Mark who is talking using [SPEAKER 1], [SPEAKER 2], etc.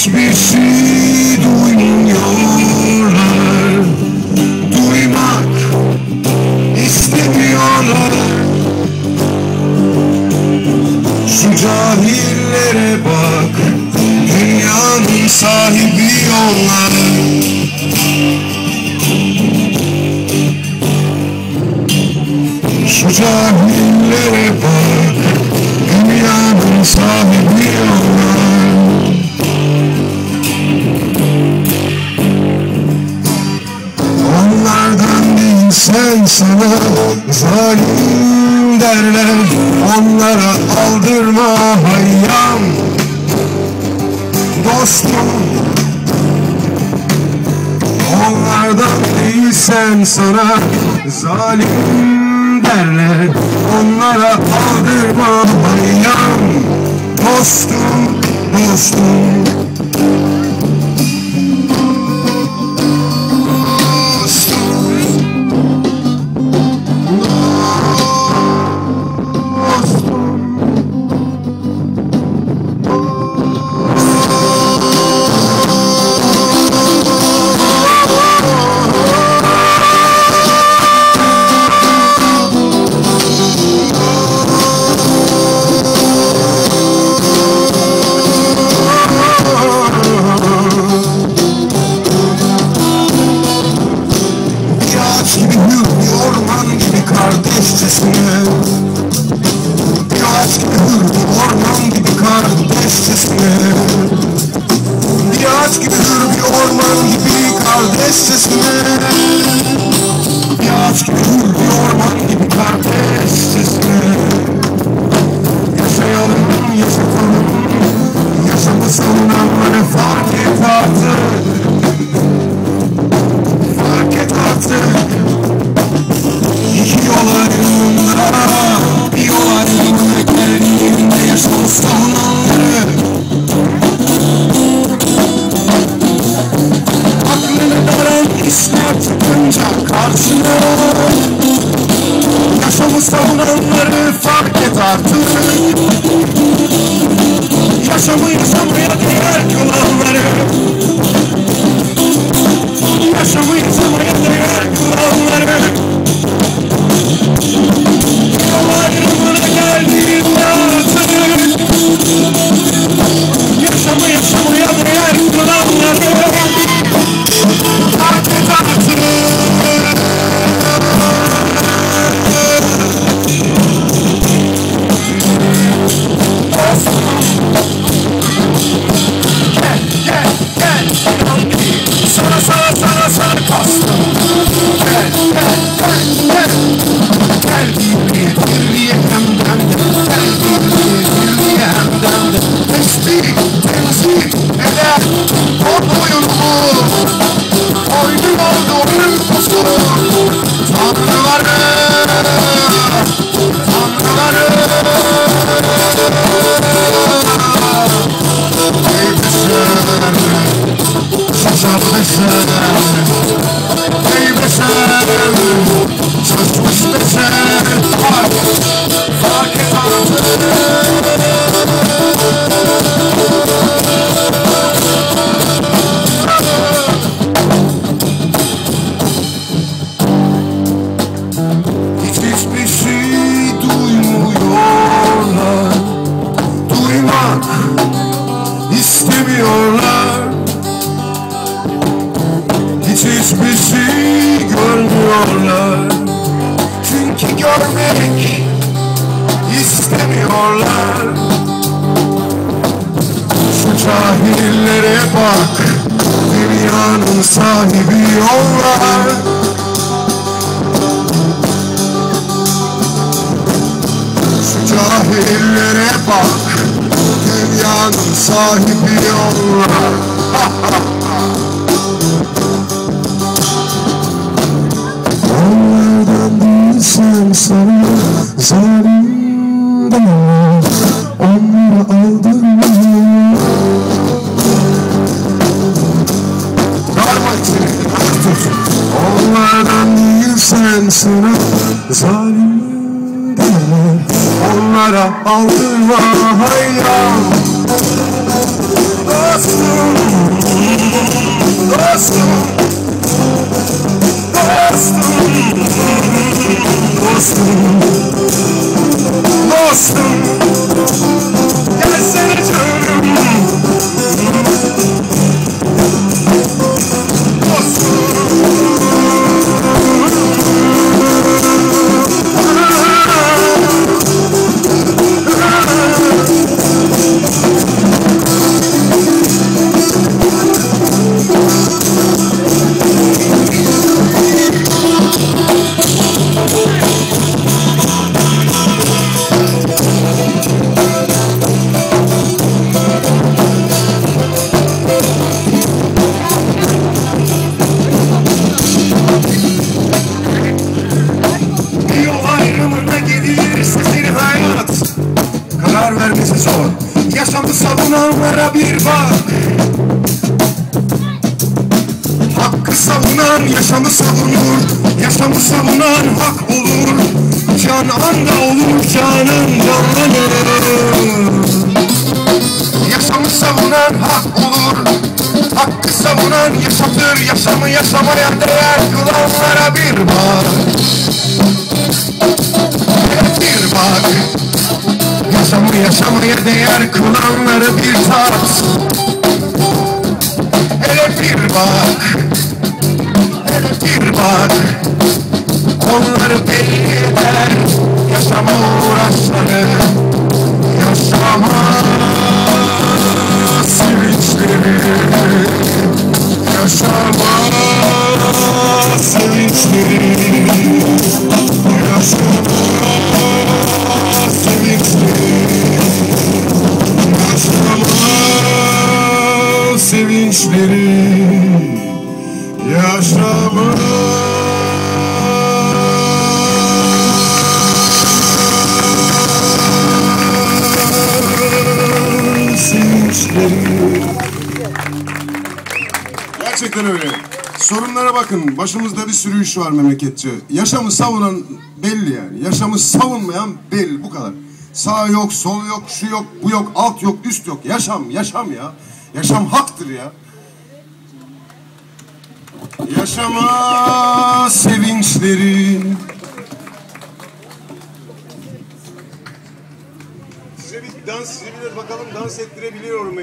[SPEAKER 1] hiçbir şey duymuyorlar Duymak istemiyorlar. Şu cahillere bak. Dünyanın sahibi onlar sana zalim derler Onlara aldırma hayyam Dostum Onlardan değil sen sana zalim derler Onlara aldırma hayyam Dostum, dostum kardeşçesine Bir ağaç gibi hür, bir orman gibi kardeşçesine Bir ağaç gibi hür, bir orman gibi kardeşçesine Bir ağaç gibi hür, bir orman gibi Yaşamı savunanları fark et artık. Yaşamı yaşamaya değer kılanları Yaşamı yaşamaya değer kılanları görmek istemiyorlar. Şu cahillere bak. Dünyanın sahibi onlar Şu cahillere bak. Dünyanın sahibi onlar sana zalim deme Onları aldırma Onlardan değilsen sana zalim deme Onlara aldırma hayran Dostum Dostum Dostum savunanlara bir bak. Hakkı savunan yaşamı savunur. Yaşamı savunan hak olur. Can anda olur canın canlanır. Yaşamı savunan hak olur. Hakkı savunan yaşatır. Yaşamı yaşamaya değer kılanlara bir bak Yaşamı yaşamaya değer kılanları bir tat Hele bir bak Hele bir bak. Onları belli eder Yaşama uğraşları Yaşama. Sevinçleri Yaşama sevinçleri Yaşama sevinçleri
[SPEAKER 2] Gerçekten öyle. Sorunlara bakın. Başımızda bir sürü iş var memleketçe. Yaşamı savunan belli yani. Yaşamı savunmayan belli. Bu kadar. Sağ yok, sol yok, şu yok, bu yok, alt yok, üst yok. Yaşam, yaşam ya. Yaşam haktır ya. Yaşama sevinçleri. Size bir dans, size bir bakalım dans ettirebiliyor muyum?